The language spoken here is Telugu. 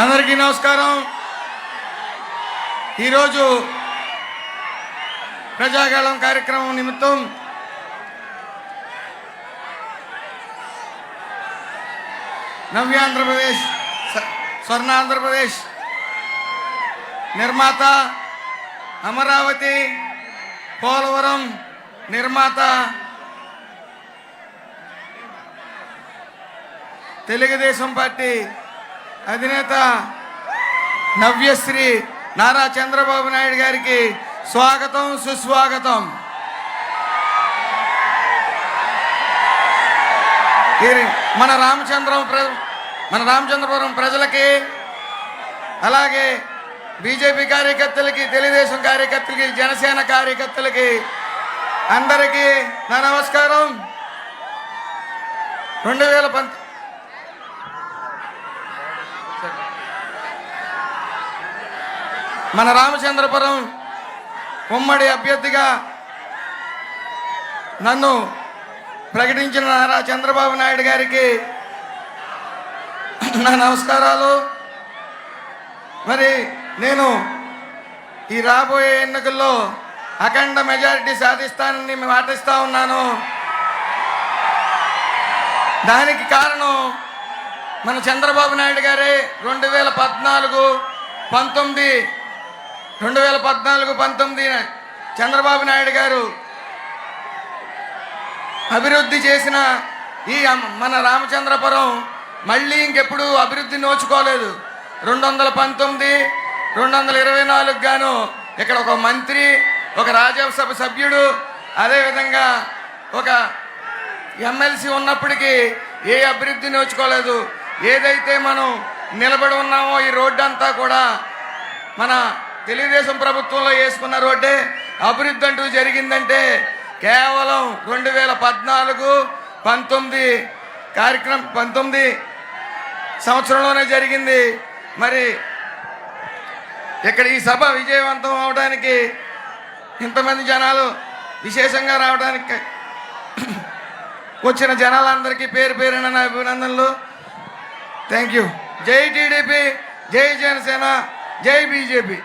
అందరికీ నమస్కారం. ఈరోజు ప్రజాగాళం కార్యక్రమం నిమిత్తం నవ్యాంధ్రప్రదేశ్ స్వర్ణ ఆంధ్రప్రదేశ్ నిర్మాత అమరావతి పోలవరం నిర్మాత తెలుగుదేశం పార్టీ అధినేత నవ్యశ్రీ నారా చంద్రబాబు నాయుడు గారికి స్వాగతం సుస్వాగతం. మన రామచంద్రం ప్ర మన రామచంద్రపురం ప్రజలకి అలాగే బీజేపీ కార్యకర్తలకి తెలుగుదేశం కార్యకర్తలకి జనసేన కార్యకర్తలకి అందరికీ నా నమస్కారం. రెండు వేల పంత మన రామచంద్రపురం ఉమ్మడి అభ్యర్థిగా నన్ను ప్రకటించిన నారా చంద్రబాబు నాయుడు గారికి నా నమస్కారాలు. మరి నేను ఈ రాబోయే ఎన్నికల్లో అఖండ మెజారిటీ సాధిస్తానని మాటిస్తా ఉన్నాను. దానికి కారణం మన చంద్రబాబు నాయుడు గారే. రెండు వేల పద్నాలుగు పంతొమ్మిది రెండు వేల పద్నాలుగు పంతొమ్మిది చంద్రబాబు నాయుడు గారు అభివృద్ధి చేసిన ఈ మన రామచంద్రపురం మళ్ళీ ఇంకెప్పుడు అభివృద్ధి నోచుకోలేదు. రెండు వందల పంతొమ్మిది రెండు వందల ఇరవై నాలుగు గాను ఇక్కడ ఒక మంత్రి ఒక రాజ్యసభ సభ్యుడు అదేవిధంగా ఒక ఎమ్మెల్సీ ఉన్నప్పటికీ ఏ అభివృద్ధి నోచుకోలేదు. ఏదైతే మనం నిలబడి ఉన్నామో ఈ రోడ్డు అంతా కూడా మన తెలుగుదేశం ప్రభుత్వంలో వేసుకున్న రోడ్డే అభివృద్ధి అంటూ జరిగిందంటే కేవలం రెండు వేల పద్నాలుగు పంతొమ్మిది కార్యక్రమం పంతొమ్మిది సంవత్సరంలోనే జరిగింది. మరి ఇక్కడ ఈ సభ విజయవంతం అవడానికి ఇంతమంది జనాలు విశేషంగా రావడానికి వచ్చిన జనాలందరికీ పేరు పేరున నా అభినందనలు. థ్యాంక్ యూ జై టీడీపీ జై జనసేన జై బీజేపీ.